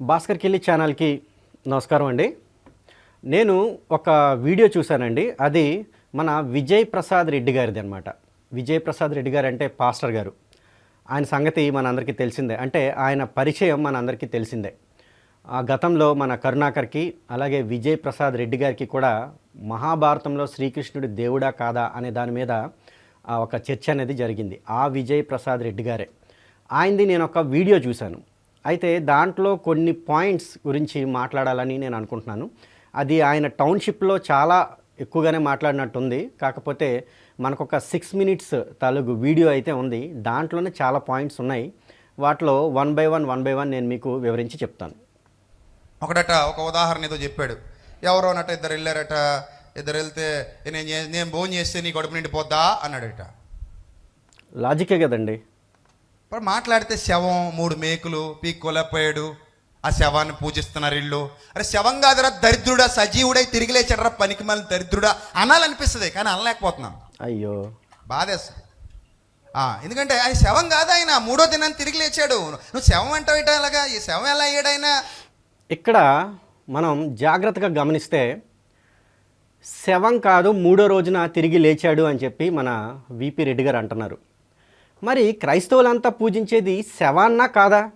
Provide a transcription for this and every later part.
భాస్కర్ కిల్లి ఛానల్కి నమస్కారం అండి. నేను ఒక వీడియో చూశానండి. అది మన విజయ్ ప్రసాద్ రెడ్డి గారిది అనమాట విజయ్ ప్రసాద్ రెడ్డి గారు అంటే పాస్టర్ గారు. ఆయన సంగతి మనందరికీ తెలిసిందే. అంటే ఆయన పరిచయం మనందరికీ తెలిసిందే. ఆ గతంలో మన కరుణాకర్కి అలాగే విజయ్ ప్రసాద్ రెడ్డి గారికి కూడా మహాభారతంలో శ్రీకృష్ణుడి దేవుడా కాదా అనే దాని మీద ఆ, ఒక చర్చ అనేది జరిగింది. ఆ విజయ్ ప్రసాద్ రెడ్డి గారే. ఆయనది నేను ఒక వీడియో చూశాను. అయితే దాంట్లో కొన్ని పాయింట్స్ గురించి మాట్లాడాలని నేను అనుకుంటున్నాను. అది ఆయన టౌన్షిప్లో చాలా ఎక్కువగానే మాట్లాడినట్టుంది. కాకపోతే మనకు ఒక సిక్స్ మినిట్స్ తాలూకు వీడియో అయితే ఉంది. దాంట్లోనే చాలా పాయింట్స్ ఉన్నాయి. వాటిలో one by one one by one నేను మీకు వివరించి చెప్తాను. ఒకడట ఒక ఉదాహరణ ఏదో చెప్పాడు. ఎవరో నట ఇద్దరు వెళ్ళారట. ఇద్దరు వెళ్తే నేను నేను భోజనం చేస్తే నీ కడుపు నిండిపోద్దా? అన్నాడట. లాజికే కదండి. ఇప్పుడు మాట్లాడితే శవం మూడు మేకులు పీక్కోలేకపోయాడు ఆ శవాన్ని పూజిస్తున్నారు ఇల్లు. అరే శవం కాదురా దరిద్రుడా సజీవుడై తిరిగి లేచాడరా పనికి మళ్ళీ దరిద్రుడా అనాలనిపిస్తుంది కానీ అనలేకపోతున్నాం. అయ్యో. బాధేస్తుంది. ఎందుకంటే ఆయన శవం కాదు ఆయన మూడో దినాన్ని తిరిగి లేచాడు. నువ్వు శవం అంటావు ఇటా ఇలాగా ఈ శవం ఎలా అయ్యాడు ఆయన ఇక్కడ మనం జాగ్రత్తగా గమనిస్తే శవం కాదు మూడో రోజున తిరిగి లేచాడు అని చెప్పి మన విపి రెడ్డి గారు అంటున్నారు. మరి క్రైస్తవులంతా పూజించేది శవాన్నా కాదా?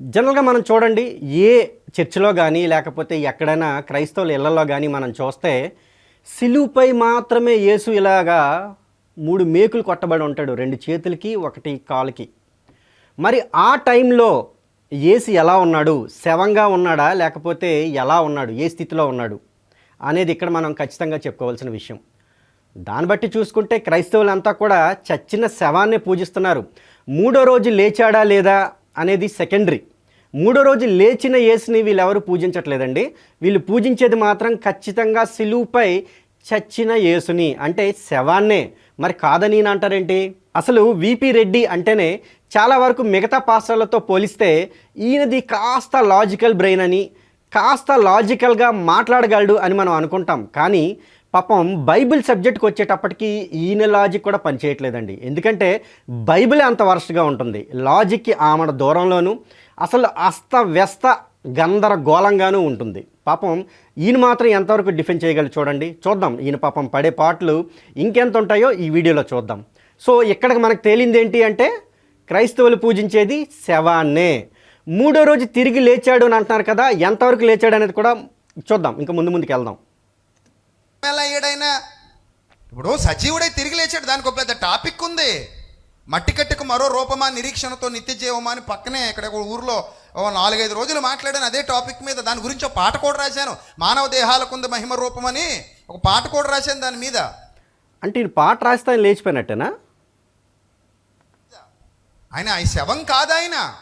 జనరల్గా మనం చూడండి ఏ చర్చిలో కానీ లేకపోతే ఎక్కడైనా క్రైస్తవుల ఇళ్ళలో కానీ మనం చూస్తే సిలువుపై మాత్రమే యేసు ఇలాగా మూడు మేకులు కొట్టబడి ఉంటాడు రెండు చేతులకి ఒకటి కాలుకి. మరి ఆ టైంలో ఏసు ఎలా ఉన్నాడు? శవంగా ఉన్నాడా? లేకపోతే ఎలా ఉన్నాడు? ఏ స్థితిలో ఉన్నాడు? అనేది ఇక్కడ మనం ఖచ్చితంగా చెప్పుకోవాల్సిన విషయం. దాన్ని బట్టి చూసుకుంటే క్రైస్తవులంతా కూడా చచ్చిన శవాన్ని పూజిస్తున్నారు. మూడో రోజు లేచాడా లేదా అనేది సెకండరీ. మూడో రోజు లేచిన యేసుని వీళ్ళెవరు పూజించట్లేదండి. వీళ్ళు పూజించేది మాత్రం ఖచ్చితంగా సిలువుపై చచ్చిన యేసుని అంటే శవాన్నే. మరి కాదని అంటారేంటి అసలు విపి రెడ్డి అంటేనే చాలా వరకు మిగతా పాస్టర్లతో పోలిస్తే ఈయనది కాస్త లాజికల్ బ్రెయిన్ అని కాస్త లాజికల్గా మాట్లాడగలడు అని మనం అనుకుంటాం. కానీ పాపం బైబిల్ సబ్జెక్ట్కి వచ్చేటప్పటికి ఈయన లాజిక్ కూడా పనిచేయట్లేదండి ఎందుకంటే బైబిలే అంత వరస్ట్గా ఉంటుంది. లాజిక్కి ఆమెడ దూరంలోనూ అసలు అస్తవ్యస్త గందరగోళంగానూ ఉంటుంది. పాపం ఈయన మాత్రం ఎంతవరకు డిఫెండ్ చేయగలరు చూడండి. చూద్దాం. ఈయన పాపం పడే పాటలు ఇంకెంత ఉంటాయో ఈ వీడియోలో చూద్దాం. సో ఇక్కడికి మనకు తేలింది ఏంటి అంటే క్రైస్తవులు పూజించేది శవాన్నే. మూడో రోజు తిరిగి లేచాడు అని అంటున్నారు కదా ఎంతవరకు లేచాడు అనేది కూడా చూద్దాం. ఇంకా ముందు ముందుకు వెళ్దాం ఎలా అయ్యాడైనా? ఇప్పుడు సజీవుడై తిరిగి లేచాడు. దానికి ఒక పెద్ద టాపిక్ ఉంది. మట్టి కట్టుకు మరో రూపమా నిరీక్షణతో నిత్య జీవమా అని పక్కనే ఇక్కడ ఊర్లో నాలుగైదు రోజులు మాట్లాడాను. అదే టాపిక్ మీద దాని గురించి ఒక పాట కూడా రాశాను. మానవ దేహాలకు ఉంది మహిమ రూపమని ఒక పాట కూడా రాశాను దాని మీద. అంటే ఈయన పాట రాస్తే ఆయన లేచిపోయినట్టేనా? ఆయన ఈ శవం కాదాయన.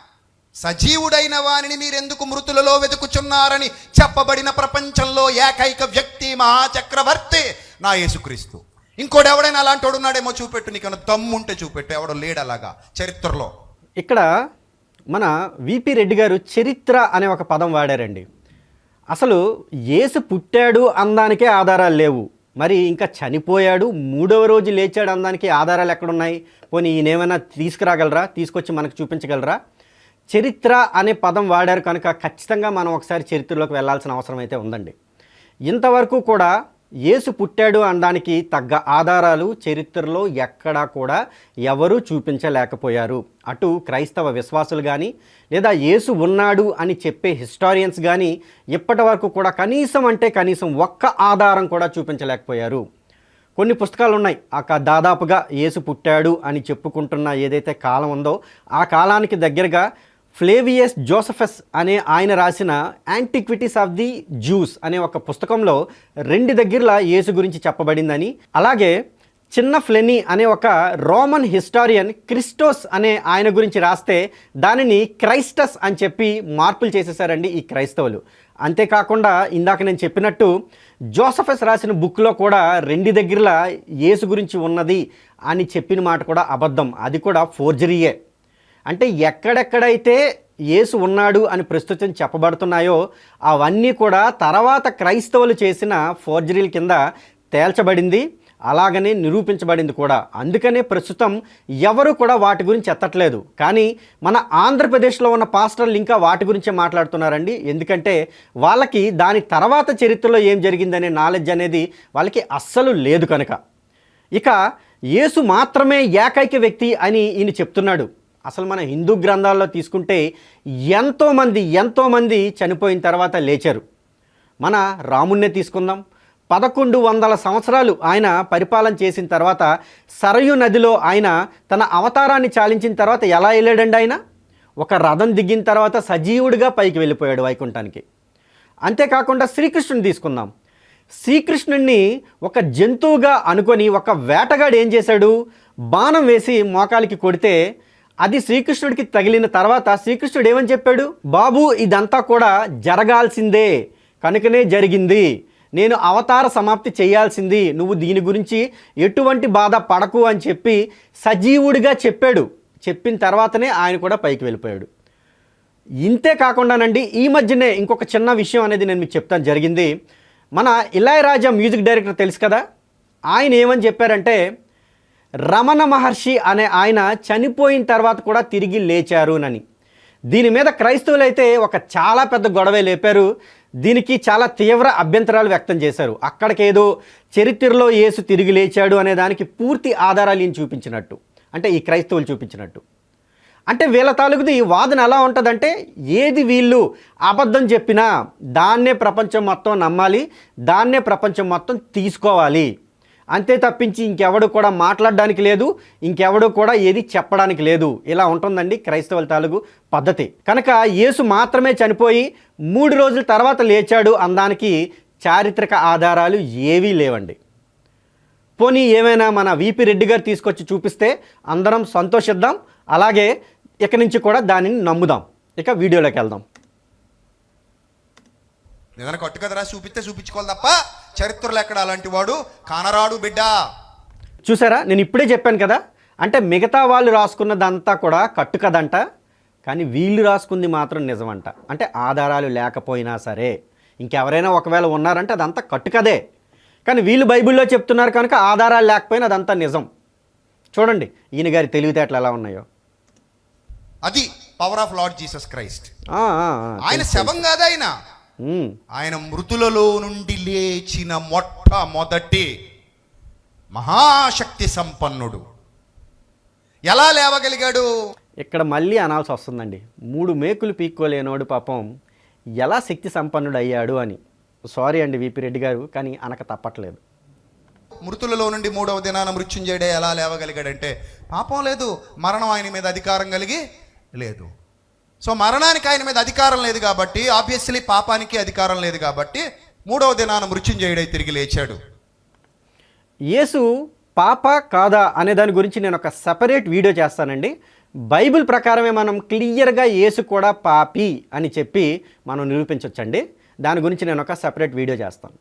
సజీవుడైన వారిని మీరెందుకు మృతులలో వెతుకుచున్నారని చెప్పబడిన ప్రపంచంలో ఏకైక వ్యక్తి మహాచక్రవర్తి నా యేసుక్రీస్తు. ఇంకోటి ఎవడైనా అలాంటి ఉన్నాడేమో చూపెట్టు నీకన్నా దమ్ముంటే చూపెట్టు ఎవడో లేడు అలాగా చరిత్రలో. ఇక్కడ మన విపి రెడ్డి గారు చరిత్ర అనే ఒక పదం వాడారండి. అసలు ఏసు పుట్టాడు అందానికే ఆధారాలు లేవు. మరి ఇంకా చనిపోయాడు మూడవ రోజు లేచాడు అందానికి ఆధారాలు ఎక్కడున్నాయి? పోనీ ఈయన ఏమైనా తీసుకురాగలరా? తీసుకొచ్చి మనకు చూపించగలరా? చరిత్ర అనే పదం వాడారు కనుక ఖచ్చితంగా మనం ఒకసారి చరిత్రలోకి వెళ్ళాల్సిన అవసరం అయితే ఉందండి. ఇంతవరకు కూడా యేసు పుట్టాడు అనడానికి తగ్గ ఆధారాలు చరిత్రలో ఎక్కడా కూడా ఎవరూ చూపించలేకపోయారు. అటు క్రైస్తవ విశ్వాసులు కానీ లేదా యేసు ఉన్నాడు అని చెప్పే హిస్టారియన్స్ కానీ ఇప్పటి వరకు కూడా కనీసం అంటే కనీసం ఒక్క ఆధారం కూడా చూపించలేకపోయారు. కొన్ని పుస్తకాలు ఉన్నాయి ఆ దాదాపుగా యేసు పుట్టాడు అని చెప్పుకుంటున్న ఏదైతే కాలం ఉందో ఆ కాలానికి దగ్గరగా ఫ్లేవియస్ జోసఫస్ అనే ఆయన రాసిన యాంటిక్విటీస్ ఆఫ్ ది జ్యూస్ అనే ఒక పుస్తకంలో రెండు దగ్గరలా యేసు గురించి చెప్పబడిందని అలాగే చిన్న ఫ్లెనీ అనే ఒక రోమన్ హిస్టారియన్ క్రిస్టోస్ అనే ఆయన గురించి రాస్తే దానిని క్రైస్టస్ అని చెప్పి మార్పులు చేసేసారండి ఈ క్రైస్తవులు. అంతేకాకుండా ఇందాక నేను చెప్పినట్టు జోసఫస్ రాసిన బుక్లో కూడా రెండు దగ్గరలా యేసు గురించి ఉన్నది అని చెప్పిన మాట కూడా అబద్ధం. అది కూడా ఫోర్జరీయే. అంటే ఎక్కడెక్కడైతే యేసు ఉన్నాడు అని ప్రస్తుతం చెప్పబడుతున్నాయో అవన్నీ కూడా తర్వాత క్రైస్తవులు చేసిన ఫోర్జరీల కింద తేల్చబడింది అలాగనే నిరూపించబడింది కూడా. అందుకనే ప్రస్తుతం ఎవరు కూడా వాటి గురించి ఎత్తట్లేదు. కానీ మన ఆంధ్రప్రదేశ్లో ఉన్న పాస్టర్లు ఇంకా వాటి గురించే మాట్లాడుతున్నారండి. ఎందుకంటే వాళ్ళకి దాని తర్వాత చరిత్రలో ఏం జరిగిందనే నాలెడ్జ్ అనేది వాళ్ళకి అస్సలు లేదు కనుక. ఇక యేసు మాత్రమే ఏకైక వ్యక్తి అని ఈయన చెప్తున్నాడు. అసలు మన హిందూ గ్రంథాల్లో తీసుకుంటే ఎంతోమంది ఎంతోమంది చనిపోయిన తర్వాత లేచారు. మన రాముణ్ణే తీసుకుందాం. పదకొండు వందల సంవత్సరాలు ఆయన పరిపాలన చేసిన తర్వాత సరయు నదిలో ఆయన తన అవతారాన్ని చాలించిన తర్వాత ఎలా వెళ్ళాడండి ఆయన? ఒక రథం దిగిన తర్వాత సజీవుడిగా పైకి వెళ్ళిపోయాడు వైకుంఠానికి. అంతేకాకుండా శ్రీకృష్ణుని తీసుకుందాం. శ్రీకృష్ణుణ్ణి ఒక జంతువుగా అనుకొని ఒక వేటగాడు ఏం చేశాడు? బాణం వేసి మోకాలికి కొడితే అది శ్రీకృష్ణుడికి తగిలిన తర్వాత శ్రీకృష్ణుడు ఏమని చెప్పాడు? బాబు ఇదంతా కూడా జరగాల్సిందే. కనుకనే జరిగింది. నేను అవతార సమాప్తి చేయాల్సింది. నువ్వు దీని గురించి ఎటువంటి బాధ పడకు అని చెప్పి సజీవుడిగా చెప్పాడు. చెప్పిన తర్వాతనే ఆయన కూడా పైకి వెళ్ళిపోయాడు. ఇంతే కాకుండానండి ఈ మధ్యనే ఇంకొక చిన్న విషయం అనేది నేను మీకు చెప్తాను. జరిగింది. మన ఇలాయరాజా మ్యూజిక్ డైరెక్టర్ తెలుసు కదా? ఆయన ఏమని చెప్పారంటే రమణ మహర్షి అనే ఆయన చనిపోయిన తర్వాత కూడా తిరిగి లేచారు అని. దీని మీద క్రైస్తవులు అయితే ఒక చాలా పెద్ద గొడవే లేపారు. దీనికి చాలా తీవ్ర అభ్యంతరాలు వ్యక్తం చేశారు. అక్కడికేదో చరిత్రలో యేసు తిరిగి లేచాడు అనే దానికి పూర్తి ఆధారాలు ఈయన చూపించినట్టు. అంటే ఈ క్రైస్తవులు చూపించినట్టు. అంటే వీళ్ళ తాలూకుది ఈ వాదన ఎలా ఉంటుందంటే ఏది వీళ్ళు అబద్ధం చెప్పినా దాన్నే ప్రపంచం మొత్తం నమ్మాలి దాన్నే ప్రపంచం మొత్తం తీసుకోవాలి. అంతే తప్పించి ఇంకెవడు కూడా మాట్లాడడానికి లేదు ఇంకెవడు కూడా ఏది చెప్పడానికి లేదు. ఇలా ఉంటుందండి క్రైస్తవుల తాలూకు పద్ధతి. కనుక యేసు మాత్రమే చనిపోయి మూడు రోజుల తర్వాత లేచాడు అందానికి చారిత్రక ఆధారాలు ఏవీ లేవండి. పోనీ ఏమైనా మన విపి రెడ్డి గారు తీసుకొచ్చి చూపిస్తే అందరం సంతోషిద్దాం అలాగే ఇక నుంచి కూడా దానిని నమ్ముదాం. ఇక వీడియోలోకి వెళ్దాం. ఏదైనా కొట్టు కదరా చూపిస్తే చూపించుకోవాలి తప్ప. చరిత్రలో ఎక్కడ అలాంటి వాడు? కానరాడు బిడ్డ. చూసారా? నేను ఇప్పుడే చెప్పాను కదా? అంటే మిగతా వాళ్ళు రాసుకున్నదంతా కూడా కట్టు కదంట. కానీ వీళ్ళు రాసుకుంది మాత్రం నిజమంట. అంటే ఆధారాలు లేకపోయినా సరే. ఇంకెవరైనా ఒకవేళ ఉన్నారంటే అదంతా కట్టు కదే. కానీ వీళ్ళు బైబిల్లో చెప్తున్నారు కనుక ఆధారాలు లేకపోయినా అదంతా నిజం. చూడండి ఈయన గారి తెలివితేటలు ఎలా ఉన్నాయో. అది power of Lord Jesus Christ. ఆయన శవం కాదు ఆయన. ఆయన మృతులలో నుండి లేచిన మొట్టమొదటి మహాశక్తి సంపన్నుడు. ఎలా లేవగలిగాడు? ఇక్కడ మళ్ళీ అనాల్సి వస్తుందండి. మూడు మేకులు పీక్కోలేనోడు పాపం ఎలా శక్తి సంపన్నుడు అయ్యాడు అని. సారీ అండి విపి రెడ్డి గారు కానీ అనక తప్పట్లేదు. మృతులలో నుండి మూడవ దినాన మృత్యుంజయుడే ఎలా లేవగలిగాడంటే పాపం లేదు మరణం ఆయన మీద అధికారం కలిగి లేదు. సో మరణానికి ఆయన మీద అధికారం లేదు కాబట్టి ఆబ్వియస్లీ పాపానికి అధికారం లేదు కాబట్టి మూడవ దినాన మృత్యుంజయుడై తిరిగి లేచాడు. యేసు పాప కాదా అనే దాని గురించి నేను ఒక సపరేట్ వీడియో చేస్తానండి. బైబిల్ ప్రకారమే మనం క్లియర్గా యేసు కూడా పాపి అని చెప్పి మనం నిరూపించవచ్చండి దాని గురించి నేను ఒక సపరేట్ వీడియో చేస్తాను.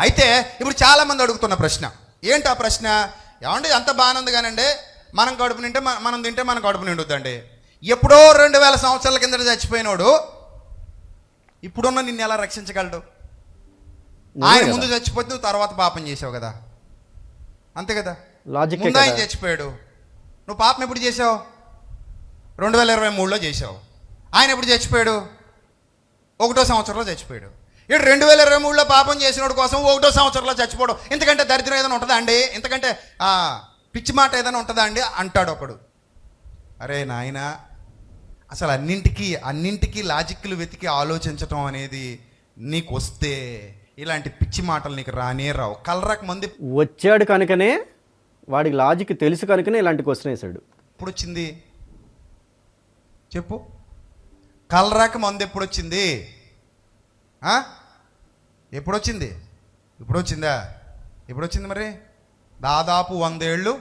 అయితే ఇప్పుడు చాలా మంది అడుగుతున్న ప్రశ్న. ఏంటి ఆ ప్రశ్న? ఏమండి అంత బాగానే ఉంది కానండి. మనం కడుపు నింటే మన- మనం తింటే మన కడుపు నిండుద్దండి. ఎప్పుడో రెండు వేల సంవత్సరాల కింద చచ్చిపోయినోడు ఇప్పుడున్న నిన్ను ఎలా రక్షించగలడు? ఆయన ముందు చచ్చిపోతే నువ్వు తర్వాత పాపం చేసావు కదా. అంతే కదా? లాజిక్ ముందు ఆయన చచ్చిపోయాడు. నువ్వు పాపం ఎప్పుడు చేసావు? రెండు వేల ఇరవై మూడులో చేసావు. ఆయన ఎప్పుడు చచ్చిపోయాడు? ఒకటో సంవత్సరంలో చచ్చిపోయాడు. ఇటు రెండు వేల ఇరవై మూడులో పాపం చేసినోడు కోసం ఒకటో సంవత్సరంలో చచ్చిపోవడం. ఇంతకంటే దరిద్రం ఏదైనా ఉంటుందా అండి? ఆ, పిచ్చి మాట ఏదైనా ఉంటుందా అండి? అంటాడు ఒకడు. అరే నాయన అసలు అన్నింటికి అన్నింటికి లాజిక్లు వెతికి ఆలోచించటం అనేది నీకు వస్తే ఇలాంటి పిచ్చి మాటలు నీకు రానే రావు. కలరాక మంది వచ్చాడు కనుకనే వాడికి లాజిక్ తెలుసు కనుకనే ఇలాంటి క్వశ్చన్ వేశాడు. ఎప్పుడు వచ్చింది చెప్పు. కలరాక మందు ఎప్పుడు వచ్చింది? ఎప్పుడు వచ్చింది ఇప్పుడు వచ్చిందా ఎప్పుడు వచ్చింది మరి? దాదాపు వందేళ్ళు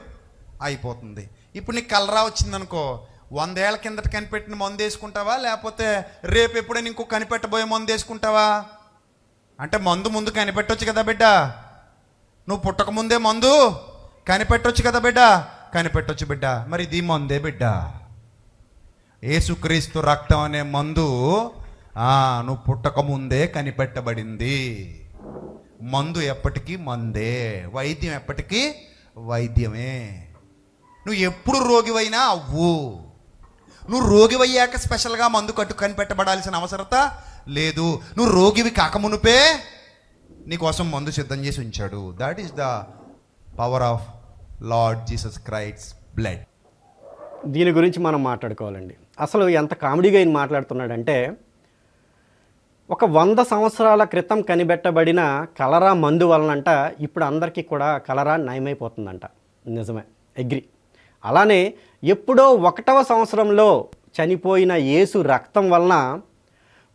అయిపోతుంది. ఇప్పుడు నీకు కలరా వచ్చిందనుకో వందేళ్ళ కిందట కనిపెట్టిన మందు వేసుకుంటావా లేకపోతే రేపు ఎప్పుడైనా ఇంకో కనిపెట్టబోయే మందు వేసుకుంటావా అంటే మందు ముందు కనిపెట్టొచ్చు కదా బిడ్డ. నువ్వు పుట్టక ముందే మందు కనిపెట్టొచ్చు కదా బిడ్డ. కనిపెట్టొచ్చు బిడ్డ. మరి ఇది మందే బిడ్డ. ఏసుక్రీస్తు రక్తం అనే మందు నువ్వు పుట్టక ముందే కనిపెట్టబడింది. మందు ఎప్పటికీ మందే వైద్యం ఎప్పటికీ వైద్యమే. నువ్వు ఎప్పుడు రోగివైనా అవ్వు. నువ్వు రోగివయ్యాక స్పెషల్గా మందు కట్టు కనిపెట్టబడాల్సిన అవసరత లేదు. నువ్వు రోగివి కాకమునుపే నీకోసం మందు సిద్ధం చేసి ఉంచాడు. That is the power of Lord Jesus Christ's blood దీని గురించి మనం మాట్లాడుకోవాలండి. అసలు ఎంత కామెడీగా ఈయన మాట్లాడుతున్నాడంటే ఒక వంద సంవత్సరాల క్రితం కనిపెట్టబడిన కలరా మందు వలనంట ఇప్పుడు అందరికీ కూడా కలరా నయమైపోతుందంట. నిజమే. అగ్రి అలానే ఎప్పుడో ఒకటవ సంవత్సరంలో చనిపోయిన యేసు రక్తం వలన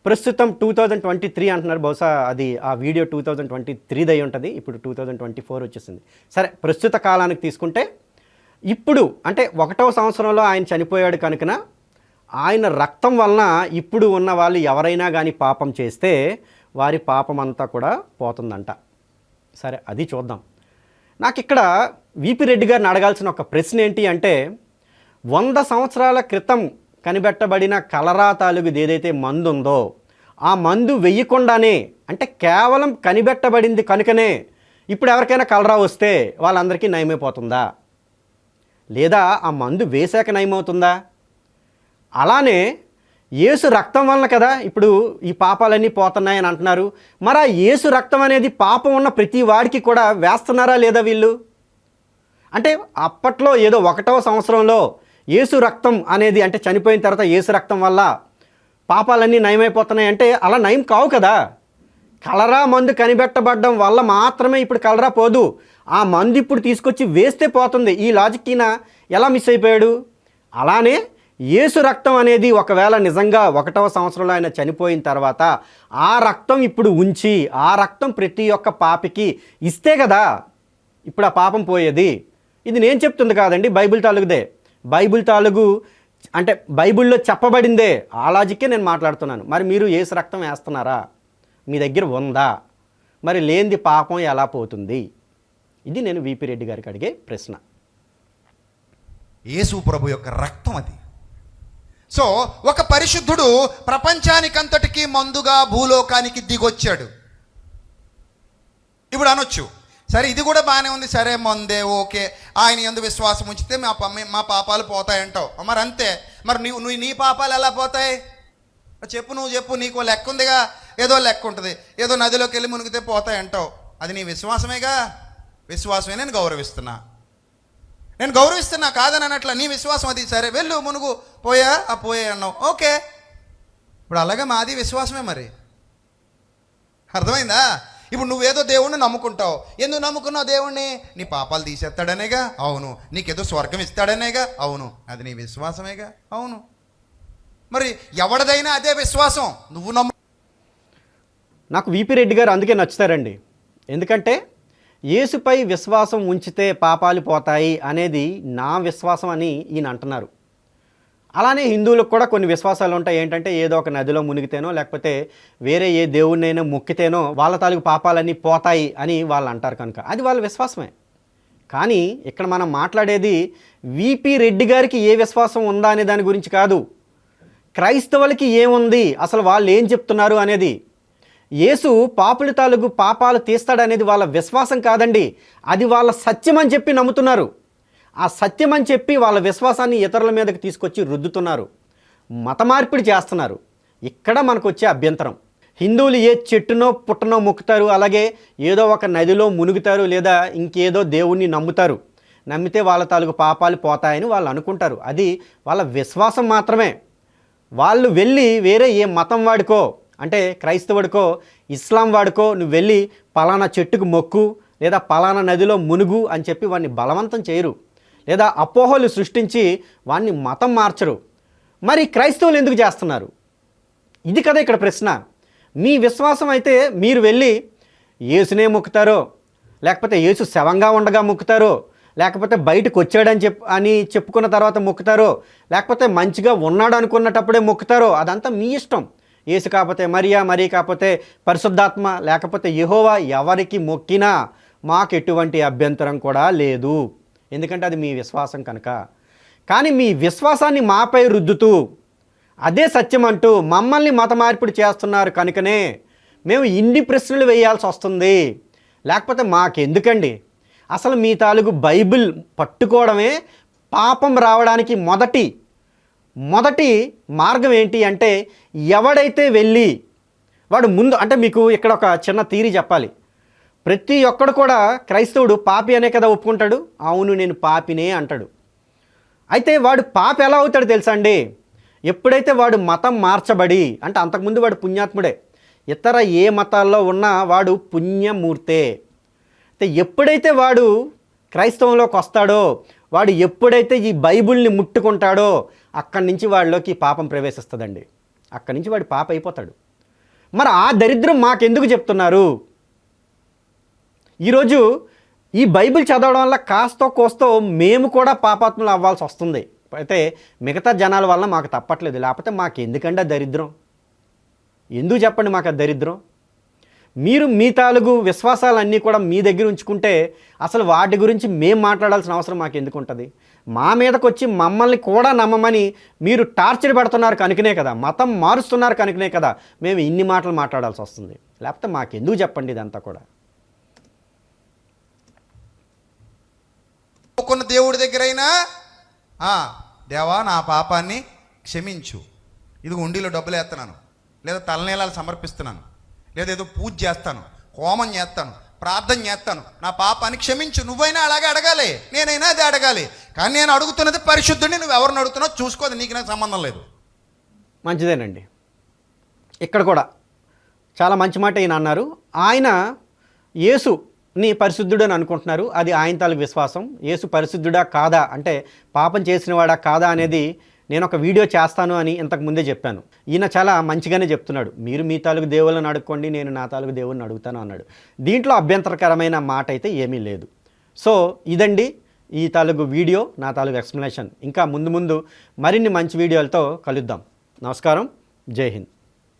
ప్రస్తుతం టూ థౌజండ్ ట్వంటీ త్రీ అంటున్నారు. బహుశా అది ఆ వీడియో టూ థౌజండ్ ట్వంటీ త్రీది అయి ఉంటుంది. ఇప్పుడు టూ థౌజండ్ ట్వంటీ ఫోర్ వచ్చేసింది. సరే ప్రస్తుత కాలానికి తీసుకుంటే ఇప్పుడు అంటే ఒకటవ సంవత్సరంలో ఆయన చనిపోయాడు కనుకన ఆయన రక్తం వలన ఇప్పుడు ఉన్న వాళ్ళు ఎవరైనా కానీ పాపం చేస్తే వారి పాపం అంతా కూడా పోతుందంట. సరే అది చూద్దాం. నాకు ఇక్కడ విపి రెడ్డి గారిని అడగాల్సిన ఒక ప్రశ్న ఏంటి అంటే వంద సంవత్సరాల క్రితం కనిపెట్టబడిన కలరా తాలూకుది ఏదైతే మందు ఉందో ఆ మందు వెయ్యకుండానే అంటే కేవలం కనిపెట్టబడింది కనుకనే ఇప్పుడు ఎవరికైనా కలరా వస్తే వాళ్ళందరికీ నయమైపోతుందా? లేదా ఆ మందు వేశాక నయమవుతుందా? అలానే యేసు రక్తం వలన కదా ఇప్పుడు ఈ పాపాలన్నీ పోతున్నాయని అంటున్నారు. మరి ఆ యేసు రక్తం అనేది పాపం ఉన్న ప్రతి వాడికి కూడా వేస్తున్నారా లేదా వీళ్ళు? అంటే అప్పట్లో ఏదో ఒకటవ సంవత్సరంలో యేసు రక్తం అనేది అంటే చనిపోయిన తర్వాత యేసు రక్తం వల్ల పాపాలన్నీ నయమైపోతున్నాయి అంటే అలా నయం కావు కదా. కలరా మందు కనిపెట్టబడడం వల్ల మాత్రమే ఇప్పుడు కలరా పోదు. ఆ మందు ఇప్పుడు తీసుకొచ్చి వేస్తే పోతుంది. ఈ లాజిక్ ఈయన ఎలా మిస్ అయిపోయాడు? అలానే యేసు రక్తం అనేది ఒకవేళ నిజంగా ఒకటవ సంవత్సరంలో ఆయన చనిపోయిన తర్వాత ఆ రక్తం ఇప్పుడు ఉంచి ఆ రక్తం ప్రతి ఒక్క పాపికి ఇస్తే కదా. ఇప్పుడు ఆ పాపం పోయేది. ఇది నేను చెప్తుంది కాదండి బైబిల్ తాలూకుదే. బైబిల్ తాలూకు అంటే బైబిల్లో చెప్పబడిందే. ఆ లాజిక్కే నేను మాట్లాడుతున్నాను. మరి మీరు ఏసు రక్తం వేస్తున్నారా? మీ దగ్గర ఉందా? మరి లేనిది పాపం ఎలా పోతుంది? ఇది నేను విపి రెడ్డి గారికి అడిగే ప్రశ్న. యేసు ప్రభు యొక్క రక్తం అది. సో ఒక పరిశుద్ధుడు ప్రపంచానికంతటికీ మందుగా భూలోకానికి దిగొచ్చాడు. ఇప్పుడు అనొచ్చు సరే ఇది కూడా బాగానే ఉంది. సరే మందే ఓకే. ఆయన ఎందు విశ్వాసం ఉంచితే మా ప- మా పాపాలు పోతాయంటావు. మరి అంతే. మరి నువ్వు నువ్వు నీ పాపాలు ఎలా పోతాయి? చెప్పు నువ్వు చెప్పు. నీకు లెక్క ఉందిగా? ఏదో లెక్క ఉంటుంది. ఏదో నదిలోకి వెళ్ళి మునిగితే పోతాయంటావు. అది నీ విశ్వాసమేగా? విశ్వాసమే నేను గౌరవిస్తున్నా. నేను గౌరవిస్తున్నా కాదని అన్నట్ల నీ విశ్వాసం అది. సరే వెళ్ళు మునుగు. పోయా? ఆ పోయా అన్నావు. ఓకే. ఇప్పుడు అలాగే మాది విశ్వాసమే మరి. అర్థమైందా? ఇప్పుడు నువ్వేదో దేవుణ్ణి నమ్ముకుంటావు. ఎందుకు నమ్ముకున్నావు దేవుణ్ణి? నీ పాపాలు తీసేస్తాడనేగా? అవును. నీకేదో స్వర్గం ఇస్తాడనేగా? అవును. అది నీ విశ్వాసమేగా? అవును. మరి ఎవడదైనా అదే విశ్వాసం. నువ్వు నమ్ము నాకు విపి రెడ్డి గారు అందుకే నచ్చుతారండి. ఎందుకంటే యేసుపై విశ్వాసం ఉంచితే పాపాలు పోతాయి అనేది నా విశ్వాసం అని ఈయన అంటున్నారు. అలానే హిందువులకు కూడా కొన్ని విశ్వాసాలు ఉంటాయి. ఏంటంటే ఏదో ఒక నదిలో మునిగితేనో లేకపోతే వేరే ఏ దేవుడినైనా మొక్కితేనో వాళ్ళ తాలూకు పాపాలన్నీ పోతాయి అని వాళ్ళు అంటారు కనుక. అది వాళ్ళ విశ్వాసమే. కానీ ఇక్కడ మనం మాట్లాడేది విపి రెడ్డి గారికి ఏ విశ్వాసం ఉందా అనే దాని గురించి కాదు. క్రైస్తవులకి ఏముంది? అసలు వాళ్ళు ఏం చెప్తున్నారు అనేది. యేసు పాపుల తాలూకు పాపాలు తీస్తాడనేది వాళ్ళ విశ్వాసం కాదండి. అది వాళ్ళ సత్యం అని చెప్పి నమ్ముతున్నారు. ఆ సత్యం అని చెప్పి వాళ్ళ విశ్వాసాన్ని ఇతరుల మీదకి తీసుకొచ్చి రుద్దుతున్నారు. మత మార్పిడి చేస్తున్నారు. ఇక్కడ మనకు వచ్చే అభ్యంతరం. హిందువులు ఏ చెట్టునో పుట్టనో మొక్కుతారు అలాగే ఏదో ఒక నదిలో మునుగుతారు లేదా ఇంకేదో దేవుణ్ణి నమ్ముతారు. నమ్మితే వాళ్ళ తాలూకు పాపాలు పోతాయని వాళ్ళు అనుకుంటారు. అది వాళ్ళ విశ్వాసం మాత్రమే. వాళ్ళు వెళ్ళి వేరే ఏ మతం వాడుకో అంటే క్రైస్తవుడికో ఇస్లాం వాడుకో నువ్వు వెళ్ళి పలానా చెట్టుకు మొక్కు లేదా పలానా నదిలో మునుగు అని చెప్పి వాడిని బలవంతం చేయరు. లేదా అపోహలు సృష్టించి వాడిని మతం మార్చరు. మరి క్రైస్తవులు ఎందుకు చేస్తున్నారు? ఇది కదా ఇక్కడ ప్రశ్న. మీ విశ్వాసం అయితే మీరు వెళ్ళి యేసునే మొక్కుతారో లేకపోతే యేసు శవంగా ఉండగా మొక్కుతారో లేకపోతే బయటకు వచ్చాడని చెప్ అని చెప్పుకున్న తర్వాత మొక్కుతారో లేకపోతే మంచిగా ఉన్నాడు అనుకున్నటప్పుడే మొక్కుతారో అదంతా మీ ఇష్టం. యేసు కాకపోతే మరియా మరీ కాకపోతే పరిశుద్ధాత్మ లేకపోతే యహోవా ఎవరికి మొక్కినా మాకు ఎటువంటి అభ్యంతరం కూడా లేదు. ఎందుకంటే అది మీ విశ్వాసం కనుక. కానీ మీ విశ్వాసాన్ని మాపై రుద్దుతూ అదే సత్యం అంటూ మమ్మల్ని మత మార్పిడి చేస్తున్నారు కనుకనే మేము ఇన్ని ప్రశ్నలు వేయాల్సి వస్తుంది. లేకపోతే మాకెందుకండి? అసలు మీ తాలూకు బైబిల్ పట్టుకోవడమే పాపం రావడానికి మొదటి మొదటి మార్గం ఏంటి అంటే ఎవడైతే వెళ్ళి వాడు ముందు అంటే మీకు ఇక్కడ ఒక చిన్న తీరి చెప్పాలి. ప్రతి ఒక్కడు కూడా క్రైస్తవుడు పాపి అనే కదా ఒప్పుకుంటాడు? అవును నేను పాపినే అంటాడు. అయితే వాడు పాప ఎలా అవుతాడు తెలుసా అండి? ఎప్పుడైతే వాడు మతం మార్చబడి అంటే అంతకుముందు వాడు పుణ్యాత్ముడే ఇతర ఏ మతాల్లో ఉన్నా వాడు పుణ్యమూర్తే. అయితే ఎప్పుడైతే వాడు క్రైస్తవంలోకి వస్తాడో వాడు ఎప్పుడైతే ఈ బైబిల్ని ముట్టుకుంటాడో అక్కడి నుంచి వాడిలోకి పాపం ప్రవేశిస్తుందండి. అక్కడి నుంచి వాడు పాప అయిపోతాడు మరి ఆ దరిద్రం మాకెందుకు చెప్తున్నారు? ఈరోజు ఈ బైబిల్ చదవడం వల్ల కాస్తో కోస్తో మేము కూడా పాపాత్ములు అవ్వాల్సి వస్తుంది. అయితే మిగతా జనాల వల్ల మాకు తప్పట్లేదు. లేకపోతే మాకు ఎందుకంటే దరిద్రం? ఎందుకు చెప్పండి మాకు ఆ దరిద్రం? మీరు మీ తాలుగు విశ్వాసాలన్నీ కూడా మీ దగ్గర ఉంచుకుంటే అసలు వాటి గురించి మేము మాట్లాడాల్సిన అవసరం మాకు ఎందుకు ఉంటుంది మా మీదకి వచ్చి మమ్మల్ని కూడా నమ్మమని మీరు టార్చర్ పెడుతున్నారు కనుకనే కదా. మతం మారుస్తున్నారు కనుకనే కదా. మేము ఇన్ని మాటలు మాట్లాడాల్సి వస్తుంది. లేకపోతే మాకెందుకు చెప్పండి ఇదంతా కూడా? కొన్ని దేవుడి దగ్గరైనా అయినా దేవా నా పాపాన్ని క్షమించు. ఇది ఉండిలో డబ్బులు వేస్తున్నాను లేదా తలనీలాలు సమర్పిస్తున్నాను. లేదా ఏదో పూజ చేస్తాను హోమం చేస్తాను ప్రార్థన చేస్తాను. నా పాపాన్ని క్షమించు. నువ్వైనా అలాగే అడగాలి. నేనైనా అది అడగాలి. కానీ నేను అడుగుతున్నది పరిశుద్ధుడిని నువ్వు ఎవరిని అడుగుతున్నావు చూసుకోదు నీకు నాకు సంబంధం లేదు. మంచిదేనండి. ఇక్కడ కూడా చాలా మంచి మాట ఈయన అన్నారు. ఆయన యేసు నీ పరిశుద్ధుడని అనుకుంటున్నారు అది ఆయన తాలూకు విశ్వాసం. యేసు పరిశుద్ధుడా కాదా? అంటే పాపం చేసినవాడా కాదా అనేది నేను ఒక వీడియో చేస్తాను అని ఇంతకు ముందే చెప్పాను. ఈయన చాలా మంచిగానే చెప్తున్నాడు. మీరు మీ తాలూకు దేవుళ్ళని అడుక్కోండి నేను నా తాలూకు దేవుళ్ళని అడుగుతాను అన్నాడు. దీంట్లో అభ్యంతరకరమైన మాట అయితే ఏమీ లేదు. సో ఇదండి ఈ తాలూకు వీడియో నా తాలూకు ఎక్స్ప్లెనేషన్. ఇంకా ముందు ముందు మరిన్ని మంచి వీడియోలతో కలుద్దాం. నమస్కారం. జై హింద్.